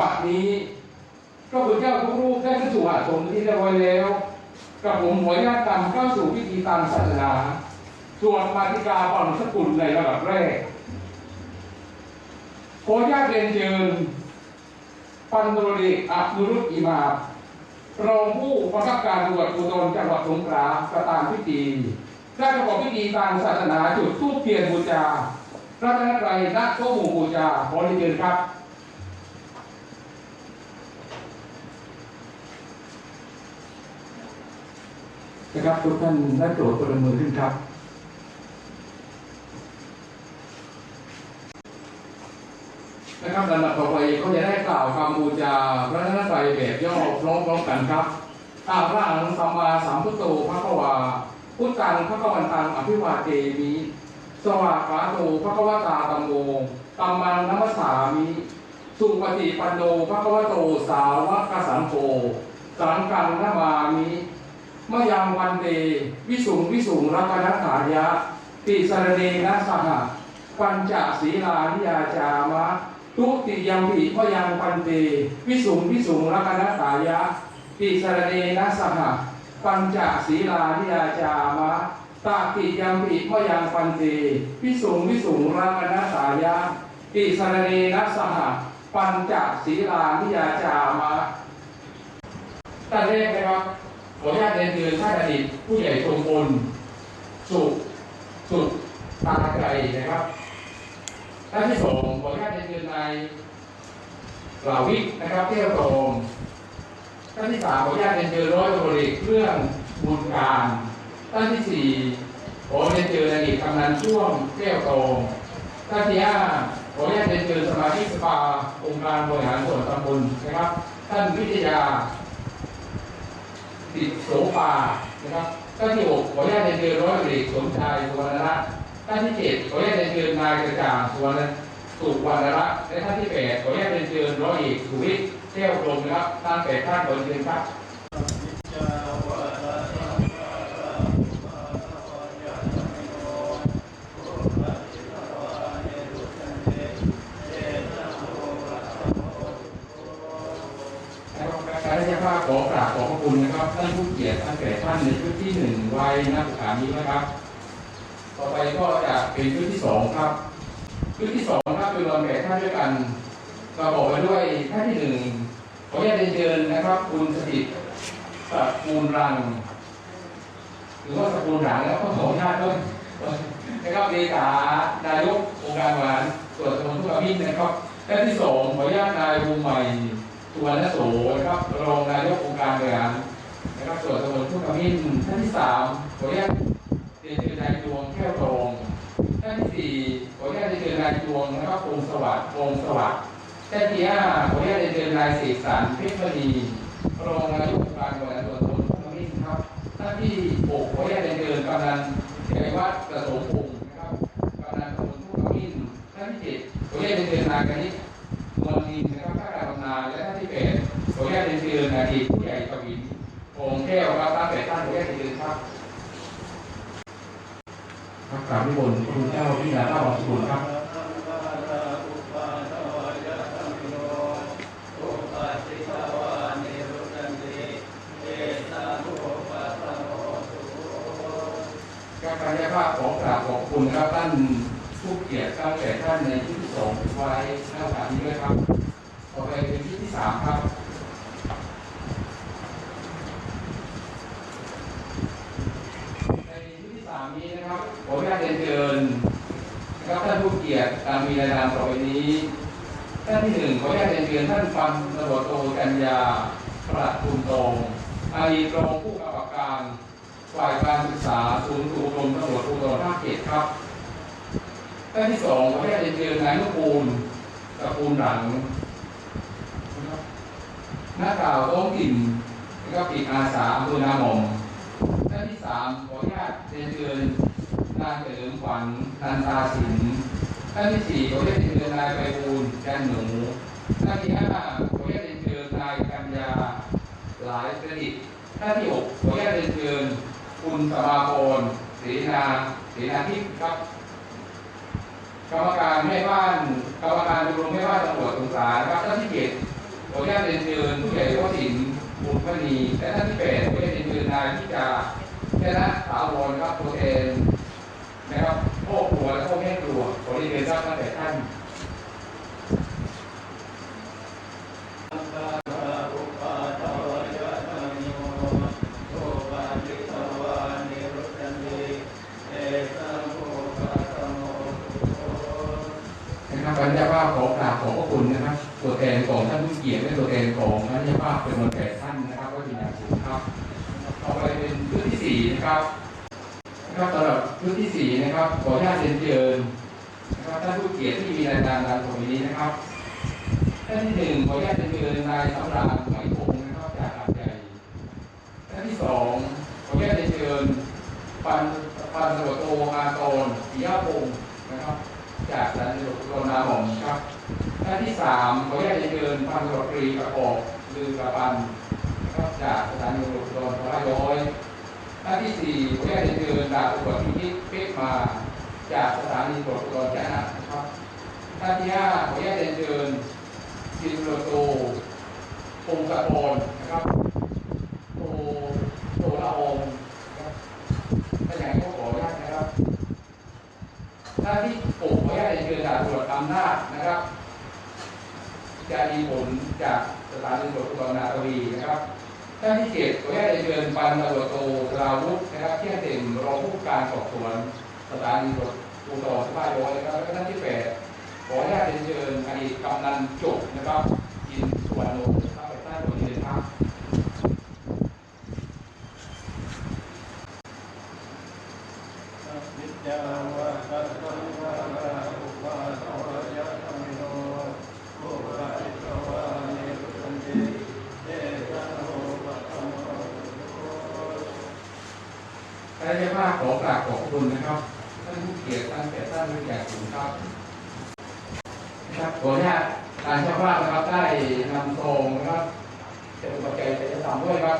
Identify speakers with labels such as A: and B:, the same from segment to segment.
A: บัดนี้ก็พระเจ้าทุกรูปได้ขึ้นสู่อาสมที่เรียบร้อยแล้วกระผมขออนุญาตนำเข้าสู่พิธีตามศาสนาส่วนมาติกาปรมสกุลในระดับแรกขออนุญาตเรียนเชิญพันตรเอกอับดุรุตอิมาบรองผู้บังคับการตรวจภูธรจังหวัดสงขลาประธานพิธีได้ประกอบพิธีทางศาสนาจุดธูปเทียนบูชาพระนตรัยณโตมูบูชาขอเรียนเชิญครับ นะครับทุกท่านได้โปรดประมือขึ้นครับ นะครับลำดับต่อไปก็จะได้กล่าวคำบูชาพระนตรัยแบบย่อพร้อมๆกันครับอาพระอนุสัมมาสัมพุทโธพระกวาพุทธังพระกวันตังอภิวาเทมิสวากาโตพระกวตาตัมโมตัมมังนัมสามิสุปฏิปันโนพระกวโตสาวกสังโฆสังกังนามามิ เมะยังวันเตวิสุงวิสุงรักนัฐายะติสรเนนะสหะปัญจศีลานิยาจามะ ทุติยมปิมะยังปันเตวิสุงวิสุงรักนัฐายะติสรเนนะสหะปัญจศีลานิยาจามะตาติยมปิมะยังปันเตวิสุงวิสุงรักนัฐายะติสรเนนะสหะปัญจศีลานิยาจามะท่านแรกนะครับ ขออนุญาตเรียนเชิญท่านอดีตผู้ใหญ่ทรงพลสุสุขตาไกรนะครับท่านที่สองขออนุญาตเรียนเชิญนายเหล่าวิทนะครับเที่ยวตรงท่านที่สามขออนุญาตเรียนเชิญร้อยตำรวจเอกเครื่องบุญการท่านที่สี่ขอเรียนเชิญอดีตกำนันช่วงแก้วตรงท่านที่ห้าขออนุญาตเรียนเชิญสมาชิกสภาองค์การบริหารส่วนตำบลนะครับ ท่านวิทยา ติดโสภานะครับท่านที่หกขออนุญาตเรียนเชิญร้อยเอกสมชายสุวรรณรัตน์ท่านที่เจ็ดขออนุญาตเรียนเชิญนายกระจ่างสุวรรณสุวรรณรัตน์และท่านที่แปดขออนุญาตเรียนเชิญร้อยเอกสุวิทย์แก้วกรมนะครับท่านแปดท่านขอเรียนเชิญครับ ไว้นักศึกษานี้นะครับ ต่อไปก็จะเป็นชุดที่สองครับชุดที่สองครับเป็นรอนแบบท่านด้วยกันเราบอกไปด้วยท่านที่หนึ่งขออนุญาตเรียนเชิญนะครับ คุณสถิตสกูลรัง หรือว่าสกุลหลังแล้วก็ขออนุญาตด้วยนะครับเลขานายกองค์การบริหารส่วนตำบลทุกมิตรนะครับและที่สองขออนุญาตนายวงใหม่สุวรรณโสนะครับรองนายกองค์การบริหารนะครับส่วนตำบล ทุกมิตรท่านที่สามขออนุญาตเรียนเชิญนายดวงแก้วทองท่านที่สี่ขออนุญาตเรียนเชิญนายดวงนะครับองค์สวัสดิ์องค์สวัสดิ์ท่านที่ห้าขออนุญาตเรียนเชิญนายเสกสรรเพชรมณีรองนายกองค์การบริหารส่วนตำบลทุกมิตรครับท่านที่หกขออนุญาตเรียนเชิญกำนันเฉยวัฒน์ประสงค์พงศ์นะครับกำนันตำบลทุ่งขมิ้นท่านที่เจ็ดขออนุญาตเรียนเชิญนายกนิษฐ์นวลนินนะครับข้าราชการบำนาญและท่านที่แปดขออนุญาตเรียนเชิญอดีตผู้ ขออนุญาตเรียนเชิญครับครับกราบนิมนต์คุณเจ้าพิณาต้าวัดสุขุมครับการกายภาพของกราบขอบคุณครับท่านผู้เกียรติตั้งแต่ท่านในที่ที่สองไว้หน้าสถานีด้วยครับ ต่อไปเป็นที่ที่สามครับ ในที่ที่สามนี้นะครับขออนุญาตเรียนเชิญนะครับท่านผู้ เกียรติตามมีรายนามต่อไปนี้ท่านที่หนึ่งขออนุญาตเรียนเชิญท่านพันตำรวจโทกัญญาประทุมตรงอดีตรองผู้กำกับการฝ่ายการศึกษาศูนย์อบรมตำรวจภูธรภาคเจ็ดครับท่านที่สองขออนุญาตเรียนเชิญนายนุกูลตระกูลหลังนะครับหน้ากล่าวท้องถิ่นนะครับปีกอาสาอำเภอนาหม่อมท่านที่สามขออนุญาตเรียนเชิญนายเฉลิมขวัญนันทาสิน ท่านที่สี่ขออนุญาตเรียนเชิญนายไพบูลย์จันหนูท่านที่ห้าขออนุญาตเรียนเชิญนายกัญญาหลายประดิษฐ์ท่านที่หกขออนุญาตเรียนเชิญคุณสมาพรเสนาเสนาทิพย์ครับกรรมการแม่บ้านกรรมการดูแลแม่บ้านตำรวจสงขลานะครับท่านที่เจ็ดขขออนุญาตเรียนเชิญผู้ใหญ่วสินบุญพนีและท่านที่แปดขออนุญาตเรียนเชิญนายที่จะแค่นะถาวรครับตัวแทน แทนของท่านผู้เกียรติและตัวแทนของท่านยาภาพเป็นวันแก่ท่านนะครับ ก็เป็นอย่างสูงครับต่อไปเป็นชุดที่สี่นะครับนะครับสำหรับชุดที่สี่นะครับขออนุญาตเรียนเชิญนะครับท่านผู้เกียรติที่มีรายการดังตรงนี้นะครับท่านที่หนึ่งขออนุญาตเรียนเชิญนายสำราญไหมคงนะครับจากอาดใหญ่ท่านที่สองขออนุญาตเรียนเชิญปันปันตำรวจโทอาตอนปิยพงศ์นะครับ จากสถานีตำรวจภูธรนาหม่อมครับ ท่านที่สามขออนุญาตเรียนเชิญพันตำรวจตรีประกอบลือกระปันครับจากสถานีตำรวจภูธรพระย้อยท่านที่สี่ขออนุญาตเรียนเชิญดาบตำรวจพินิจเป๊กมาจากสถานีตำรวจภูธรแจ้นะครับท่านที่ห้าขออนุญาตเรียนเชิญสิบตำรโทพงศกรนะครับโทโทละอองนะครับถ้าอย่างนี้ก็ขออนุญาตนะครับหน้าที่ปกขออนุญาตเรียนเชิญดาบตำรวจอำนาจนะครับ จะมีผลจากสถานีตำรวจภูธรนาตวีนะครับหน้าที่เจ็ดขออนุญาตเชิญพันตำรวจโทสราวุฒนะครับเที่ยงเต็มรองผู้การสอบสวนสถานีตำรวจภูธรสภาย้อยนะครับแล้วก็หน้าที่แปดขออนุญาตเชิญอดีตกำนันจบนะครับยินสุวรรณ ใช้ได้มาพขอกราบขอบคุณนะครับท่านผู้เกียรติท่านแก่ท่านผู้ใหญ่สูงครับนะครับขออนุญาตการเจ้าภาพนะครับได้นำทรงนะครับจะเป็นปัจจัยจะทำด้วยครับ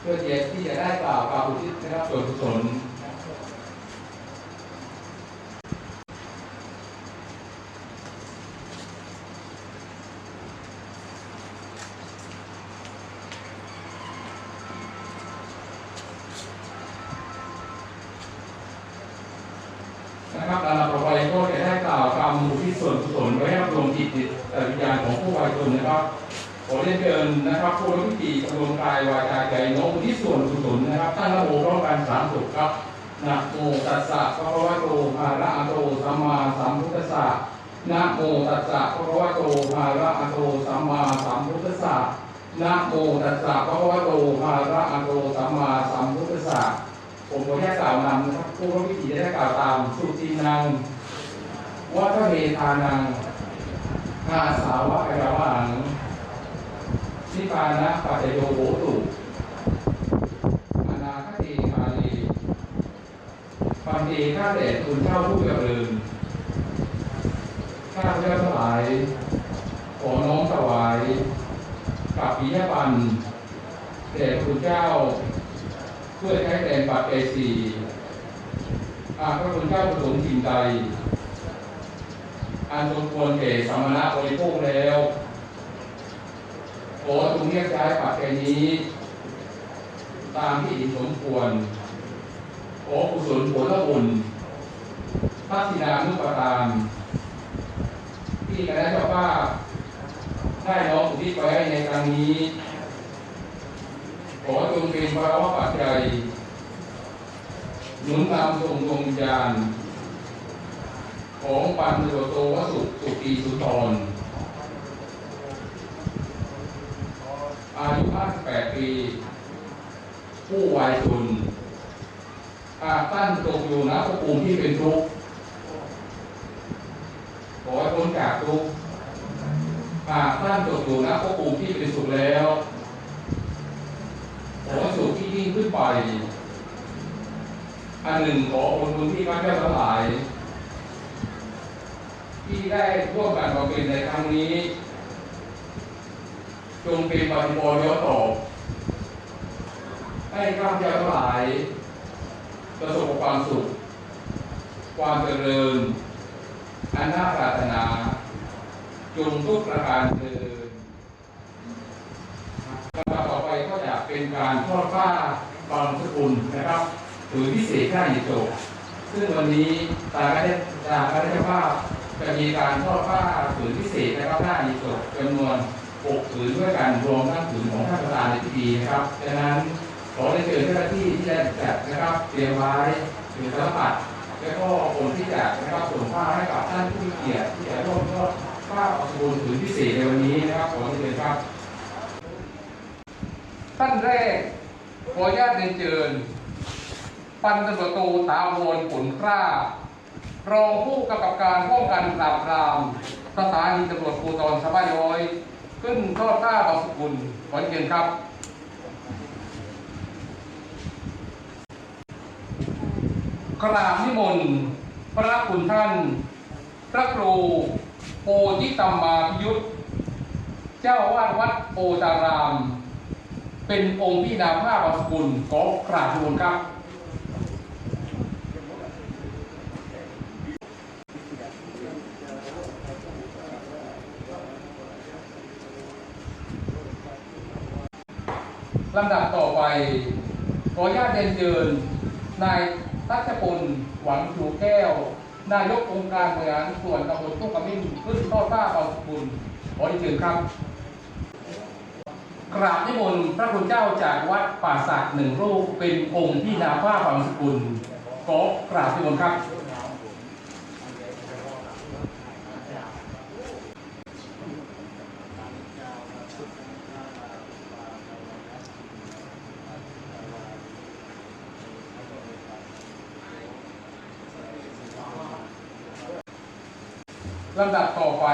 A: เพื่อที่ที่จะได้กล่าวกล่าวอุทิศนะครับส่วนกุศล ส่วนกุศลไว้ให้รวมจิตวิญญาณของผู้วายชนนะครับขอเรียนเชิญนะครับผู้รับพิธีกำลังกายวาจาใจน้อมที่ส่วนกุศลนะครับตั้งนะโมพร้อมกันสามสุขครับนะโมตัสสะภะคะวะโตอะระหะโตสัมมาสัมพุทธัสสะนะโมตัสสะภะคะวะโตอะระหะโตสัมมาสัมพุทธัสสะนะโมตัสสะภะคะวะโตอะระหะโตสัมมาสัมพุทธัสสะผมขอแค่กล่าวนำนะครับผู้รับพิธีได้กล่าวตามสุจีนัง วัฒเมธานังอาสาวะกยาวังนิพานะปัจโยโหตุอนาคติคาลีปันเอข้าแต่ทูลเจ้าผู้เจริญข้าพเจ้าทั้งหลาย ขอน้อมถวายกับปิยปันแด่คุณเจ้า เพื่อใช้แทนปัจเจศีอาพระคุณเจ้าประสงค์สิ่งใด อันสมควรแก่สมณะบริโภคแล้วขอจงเรียกใช้ปัจจัยนี้ ตามที่เห็นสมควรขอกุศลผลบุญพัฒนานุปทานที่คณะเจ้าภาพได้น้อมอุทิศไว้ในครั้งนี้ ขอจงเป็นภาวะปัจจัยหนุนนำส่งดวงวิญญาณ ของปันโยโตวสุสุตีสุนทรอายุ 58 ปี ผู้วายชนอาตั้นตกอยู่นะภพภูมิที่เป็นทุกข์ขอให้พ้นจากทุกข์หาตั้นตกอยู่นะภพภูมิที่เป็นสุขแล้วขอให้สุขที่ยิ่งขึ้นไป อันหนึ่งขอองค์บุญที่พระเจ้าทั้งหลาย ที่ได้ร่วมกันบำเพ็ญในครั้งนี้ จงเป็นปฏิบัติย้อนตอให้ข้าพเจ้าทั้งหลาย ประสบความสุข ความเจริญ อันน่าปรารถนา จงทุกประการเถิดต่อไปก็จะเป็นการทอดผ้าบางสกุลนะครับถือพิเศษหน้าหยิบโจกซึ่งวันนี้ทางคณะทางคณะเจ้ภาพ จะมีการทอดผ้าผืนพิเศษนะครับหน้าหยิบโจกจำนวน6ผืนด้วยกันรวมทั้งผืนของท่านประธานในพิธีนะครับดังนั้นขอได้เชิญเจ้าหน้าที่ที่จะจัดนะครับเตรียมไว้ถือธนบัตรแล้วก็คนที่จะนะครับส่งผ้าให้กับท่านผู้มีเกียรติที่จะร่วมทอดผ้าออกบูญผืนพิเศษในวันนี้นะครับขอเชิญครับท่านแรกขออนุญาตเรียนเชิญพันตำรวจโทถาวรผลกล้า รองผู้กำกับการป้องกันปราบปรามสถานีตำรวจภูธรสะพาย้อย ขึ้นทอดผ้าบางสกุลขอเชิญครับกราบนิมนต์พระคุณท่าน พระครูโพธิตัมมาพิยุทธเจ้าอาวาดวัดโพธาราม เป็นองค์พี่นาภาพบางสกุลขอกราบทูลครับ ลำดับต่อไป ขอญาตเรียนเชิญนายทัชพลหวังชูแก้ว นายกองค์การบริหารส่วนตำบลตุ้งกระมิ่งขึ้นต้อต้าบางสกุลขอเรียนเชิญครับกราบนิมนต์พระคุณเจ้าจากวัดป่าสักหนึ่งรูปเป็นองค์ที่นาผ้าบางสกุลขอกราบนิมนต์ครับ ลำดับต่อไป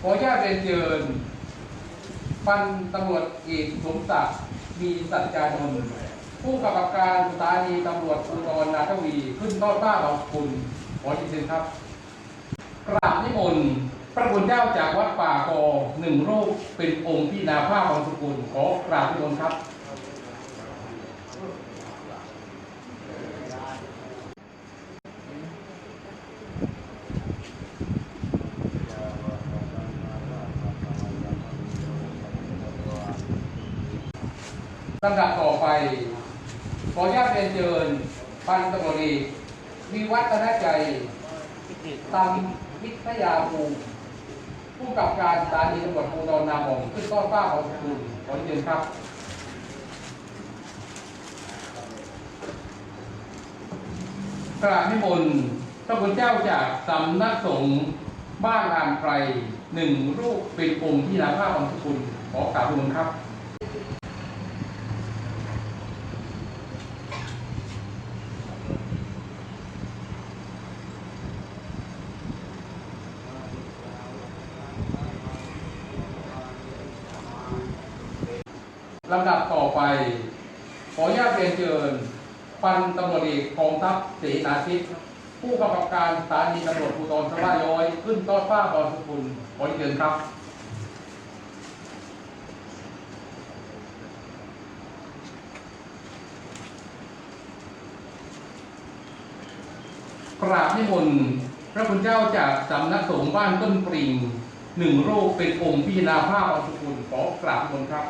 A: ขอญาตเรียนเชิญพันตำรวจเอกสมศักดิ์มีสัจจานนท์ผู้กำกับการสถานีตำรวจภูธรนาทวี ขึ้นต้อต้าบางคุณขอเรียนเชิญครับ กราบนิมนต์พระคุณเจ้าจากวัดป่ากอหนึ่งรูปเป็นองค์พี่นาภาพบางสุกุลขอกราบนิมนต์ครับ ลำดับต่อไป ขออนุญาตเรียนเชิญพันตำรวจเอกวิวัฒนใจตังวิทยาภูมิผู้กับการสถานีตำรวจภูธรนามอมขึ้นต้อนฟ้าของสกุลขอเชิญครับกราบนิมนต์พระคุณเจ้าจากสำนักสงฆ์บ้านลานไพรหนึ่งรูปเป็นองค์ที่นาภาพของสกุลขอกราบนิมนต์ครับ ลำดับต่อไป ขออนุญาตเรียนเชิญพันตำรวจเอกกองทัพเสนาทิพย์ผู้กำกับการสถานีตำรวจภูธรสะพาย้อย ขึ้นต้อนฟ้าบอลสกุลขอเชิญครับกราบนิมนต์พระคุณเจ้าจากสำนักสงฆ์บ้านต้นปริงหนึ่งโรูปเป็นองค์พิจารณาภาพอลสกุลขอกราบนิมนต์ครับ